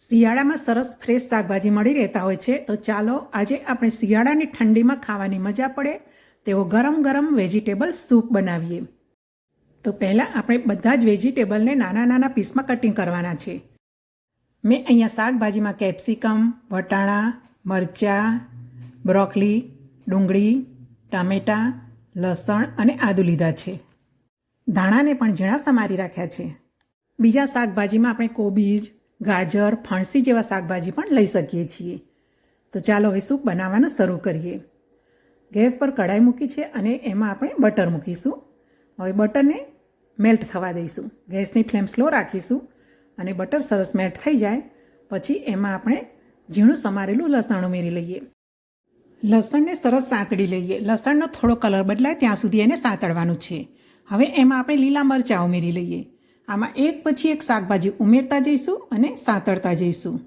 શિયાળામાં સરસ ફ્રેશ શાકભાજી મળી રહેતા હોય છે, તો ચાલો આજે આપણે શિયાળાની ઠંડીમાં ખાવાની મજા પડે તેવો ગરમ ગરમ વેજીટેબલ સૂપ બનાવીએ. તો પહેલાં આપણે બધા જ વેજીટેબલને નાના નાના પીસમાં કટિંગ કરવાના છે. મેં અહીંયા શાકભાજીમાં કેપ્સિકમ, વટાણા, મરચાં, બ્રોકલી, ડુંગળી, ટામેટાં, લસણ અને આદુ લીધા છે. ધાણાને પણ ઝીણા સમારી રાખ્યા છે. બીજા શાકભાજીમાં આપણે કોબીજ ગાજર, ફણસી જેવા શાકભાજી પણ લઈ શકીએ છીએ. તો ચાલો હવે સૂપ બનાવવાનું શરૂ કરીએ. ગેસ પર કઢાઈ મૂકી છે અને એમાં આપણે બટર મૂકીશું. હવે બટરને મેલ્ટ થવા દઈશું. ગેસની ફ્લેમ સ્લો રાખીશું અને બટર સરસ મેલ્ટ થઈ જાય. પછી એમાં આપણે ઝીણું સમારેલું લસણ ઉમેરી લઈએ. લસણને સરસ સાંતળી લઈએ. લસણનો થોડો કલર બદલાય ત્યાં સુધી એને સાંતળવાનું છે. હવે એમાં આપણે લીલા મરચાં ઉમેરી લઈએ. આમાં એક પછી એક શાકભાજી ઉમેરતા જઈશું અને સાંતળતા જઈશું.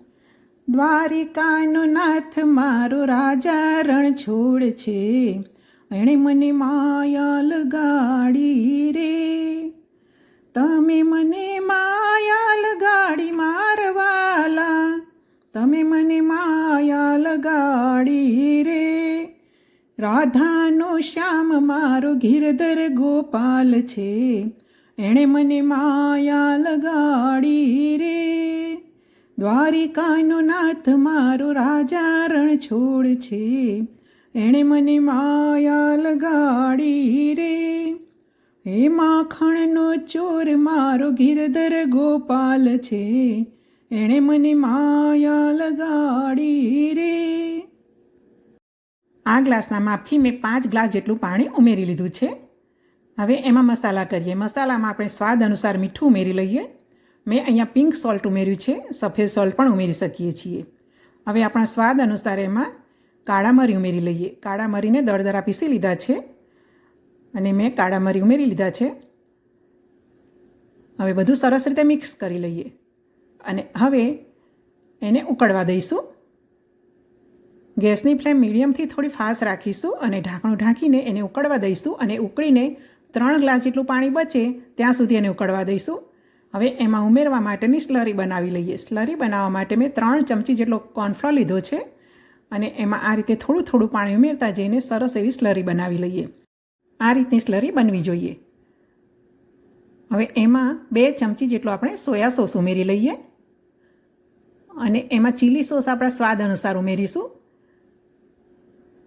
દ્વારિકાનો નાથ મારો રાજા રણ છોડ છે. એણે મને માયા લગાડી રે. તમે મને માયા લગાડી મારવાલા. તમે મને માયા લગાડી રે. રાધાનો શ્યામ મારો ગિરધર ગોપાલ છે. એણે મને માયા લગાડી રે. દ્વારિકાનો નાથ મારો રાજા રણ છોડ છે. એણે મને માયા લગાડી રે. હે માખણનો ચોર, મારો ગિરધર ગોપાલ છે. એણે મને માયા લગાડી રે. આ ગ્લાસના માપથી મેં પાંચ ગ્લાસ જેટલું પાણી ઉમેરી લીધું છે. હવે એમાં મસાલા કરીએ. મસાલામાં આપણે સ્વાદ અનુસાર મીઠું ઉમેરી લઈએ. મેં અહીંયા પિંક સોલ્ટ ઉમેર્યું છે. સફેદ સોલ્ટ પણ ઉમેરી શકીએ છીએ. હવે આપણા સ્વાદ અનુસાર એમાં કાળા મરી ઉમેરી લઈએ. કાળા મરીને દળદરા પીસી લીધા છે. અને મેં કાળા મરી ઉમેરી લીધા છે. હવે બધું સરસ રીતે મિક્સ કરી લઈએ. અને હવે એને ઉકળવા દઈશું. ગેસની ફ્લેમ મીડિયમથી થોડી ફાસ્ટ રાખીશું અને ઢાંકણું ઢાંકીને એને ઉકળવા દઈશું અને ઉકળીને ત્રણ ગ્લાસ જેટલું પાણી બચે ત્યાં સુધી એને ઉકળવા દઈશું. હવે એમાં ઉમેરવા માટેની સ્લરી બનાવી લઈએ. સ્લરી બનાવવા માટે મેં ત્રણ ચમચી જેટલો કોર્નફ્લોર લીધો છે અને એમાં આ રીતે થોડું થોડું પાણી ઉમેરતા જઈને સરસ એવી સ્લરી બનાવી લઈએ. આ રીતની સ્લરી બનવી જોઈએ. હવે એમાં બે ચમચી જેટલો આપણે સોયા સોસ ઉમેરી લઈએ અને એમાં ચીલી સોસ આપણા સ્વાદ અનુસાર ઉમેરીશું.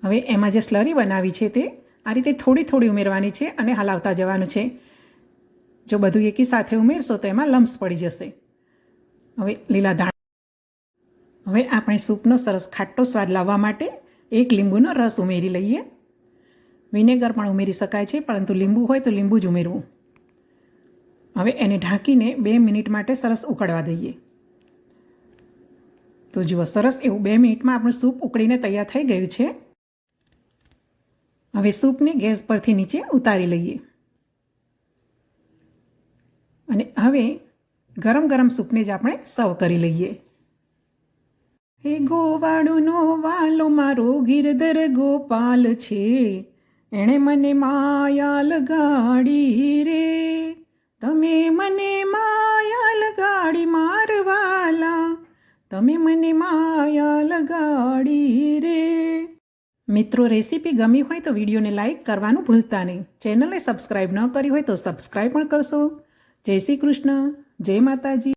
હવે એમાં જે સ્લરી બનાવી છે તે આ રીતે થોડી થોડી ઉમેરવાની છે અને હલાવતા જવાનું છે. જો બધું એકી સાથે ઉમેરશો તો એમાં લમ્સ પડી જશે. હવે લીલા ધાણા હવે આપણે સૂપનો સરસ ખાટો સ્વાદ લાવવા માટે એક લીંબુનો રસ ઉમેરી લઈએ. વિનેગર પણ ઉમેરી શકાય છે, પરંતુ લીંબુ હોય તો લીંબુ જ ઉમેરવું. હવે એને ઢાંકીને બે મિનિટ માટે સરસ ઉકળવા દઈએ. તો જુઓ, સરસ એવું બે મિનિટમાં આપણું સૂપ ઉકળીને તૈયાર થઈ ગયું છે. હવે સૂપને ગેસ પરથી નીચે ઉતારી લઈએ. અને હવે ગરમ ગરમ સૂપને જ આપણે સર્વ કરી લઈએ. હે ગોવાળુનો વાલો, મારો ગિરધર ગોપાલ છે. એણે મને માયા લગાડી રે. તમે મને માયા લગાડી મારવાલા. તમે મને માયા લગાડી રે. મિત્રો રેસીપી ગમી હોય તો વિડીયોને લાઇક કરવાનું ભૂલતા નહીં. ચેનલને સબસ્ક્રાઈબ ન કરી હોય તો સબસ્ક્રાઈબ પણ કરશો. જય શ્રી કૃષ્ણ. જય માતાજી.